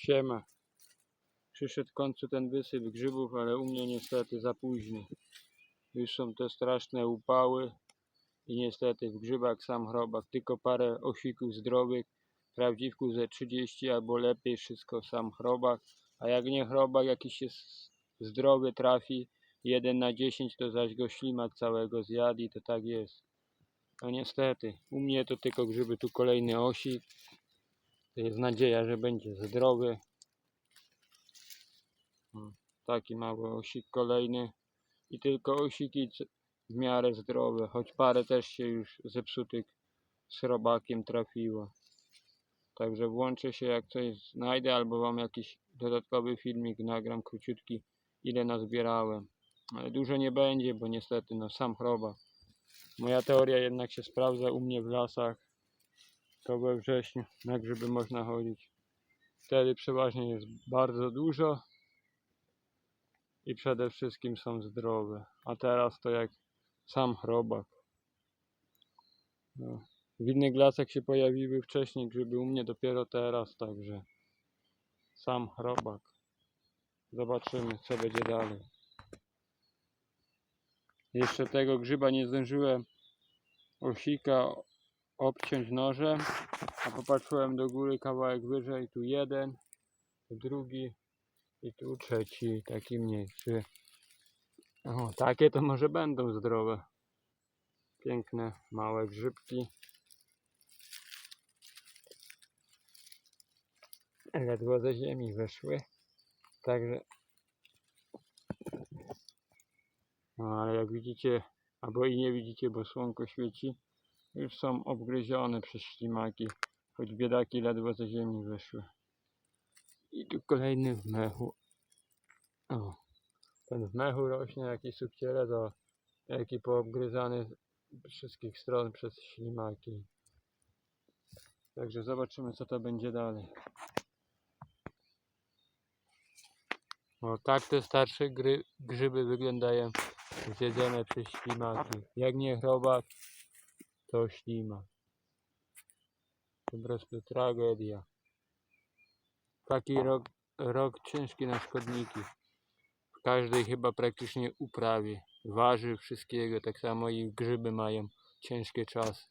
Siema. Przyszedł w końcu ten wysyp grzybów, ale u mnie niestety za późno. Już są te straszne upały i niestety w grzybach sam chrobak. Tylko parę osików zdrowych, prawdziwków ze 30 albo lepiej, wszystko sam chrobak. A jak nie chrobak, jakiś się zdrowy trafi, 1 na 10 to zaś go ślimak całego zjadł i to tak jest. No niestety, u mnie to tylko grzyby, tu kolejny osik. To jest nadzieja, że będzie zdrowy. Taki mały osik kolejny. I tylko osiki w miarę zdrowe, choć parę też się już zepsutych z robakiem trafiło. Także włączę się jak coś znajdę, albo wam jakiś dodatkowy filmik nagram króciutki, ile nazbierałem. Ale dużo nie będzie, bo niestety no sam choroba. Moja teoria jednak się sprawdza u mnie w lasach. To we wrześniu na grzyby można chodzić. Wtedy przeważnie jest bardzo dużo i przede wszystkim są zdrowe. A teraz to jak sam chrobak. No. W innych lasach się pojawiły wcześniej grzyby, u mnie dopiero teraz, także sam chrobak. Zobaczymy co będzie dalej. Jeszcze tego grzyba nie zdążyłem osika obciąć nożem, a popatrzyłem do góry kawałek wyżej, tu jeden, tu drugi i tu trzeci, taki mniejszy. O, takie to może będą zdrowe. Piękne, małe grzybki. Ledwo ze ziemi weszły. Także. No, ale jak widzicie, albo i nie widzicie, bo słonko świeci, już są obgryzione przez ślimaki. Choć biedaki ledwo ze ziemi wyszły. I tu kolejny w mechu. O, ten w mechu rośnie, jaki sukciele, to jaki poobgryzany z wszystkich stron przez ślimaki. Także zobaczymy, co to będzie dalej. O, tak te starsze gry, grzyby wyglądają zjedzone przez ślimaki. Jak nie chrobak, to ślimak. Po prostu tragedia. Taki rok, rok ciężki na szkodniki. W każdej chyba praktycznie uprawie. Warzyw, wszystkiego. Tak samo i grzyby mają ciężkie czasy.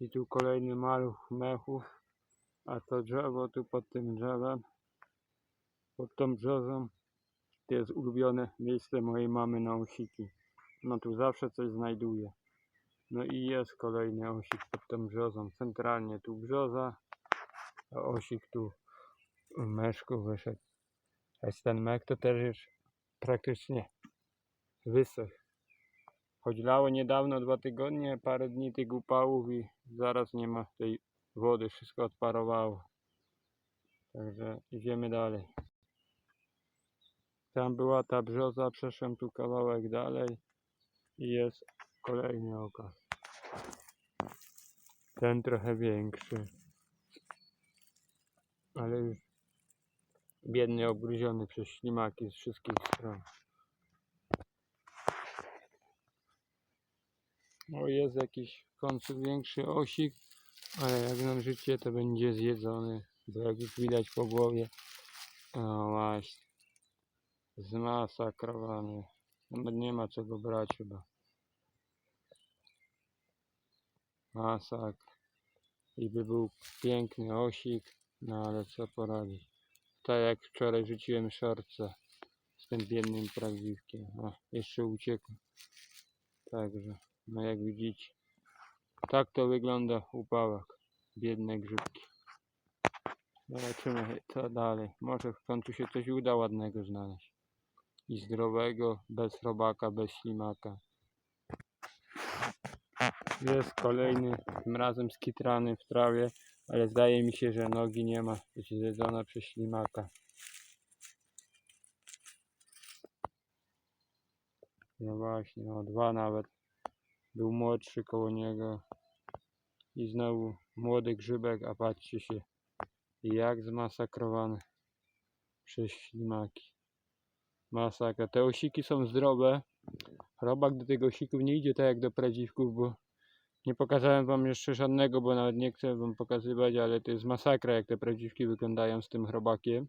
I tu kolejny maluch mechów. A to drzewo tu pod tym drzewem, pod tą brzozą, to jest ulubione miejsce mojej mamy na osiki. No tu zawsze coś znajduje. No i jest kolejny osik pod tą brzozą. Centralnie tu brzoza, a osik tu w meszku wyszedł. Jest ten mek to też już praktycznie wysech. Choć lało niedawno, dwa tygodnie, parę dni tych upałów i zaraz nie ma tej wody, wszystko odparowało. Także idziemy dalej. Tam była ta brzoza, przeszłem tu kawałek dalej i jest kolejny okaz. Ten trochę większy. Ale już biedny obgryziony przez ślimaki z wszystkich stron. O, jest jakiś w końcu większy osik, ale jak nam życie to będzie zjedzony, bo jak już widać po głowie, o właśnie, zmasakrowany. Nie ma czego brać chyba. Masakr. I by był piękny osik, no ale co poradzić. Tak jak wczoraj rzuciłem szorce z tym biednym prawdziwkiem. O, jeszcze uciekł. Także, no jak widzicie. Tak to wygląda upałek. Biedne grzybki. Zobaczymy co dalej. Może w końcu się coś uda ładnego znaleźć. I zdrowego, bez robaka, bez ślimaka. Jest kolejny, tym razem skitrany w trawie, ale zdaje mi się, że nogi nie ma. Jest zjedzona przez ślimaka. No właśnie, o dwa nawet. Był młodszy koło niego. I znowu młody grzybek, a patrzcie się jak zmasakrowany przez ślimaki. Masakra. Te osiki są zdrowe. Robak do tych osików nie idzie tak jak do prawdziwków, bo Nie pokazałem wam jeszcze żadnego, bo nawet nie chcę wam pokazywać, ale to jest masakra, jak te prawdziwki wyglądają z tym chrobakiem.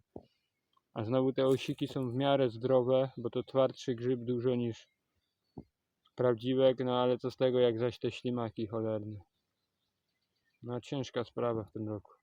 A znowu te osiki są w miarę zdrowe, bo to twardszy grzyb dużo niż prawdziwek, no ale co z tego, jak zaś te ślimaki cholerne. No ciężka sprawa w tym roku.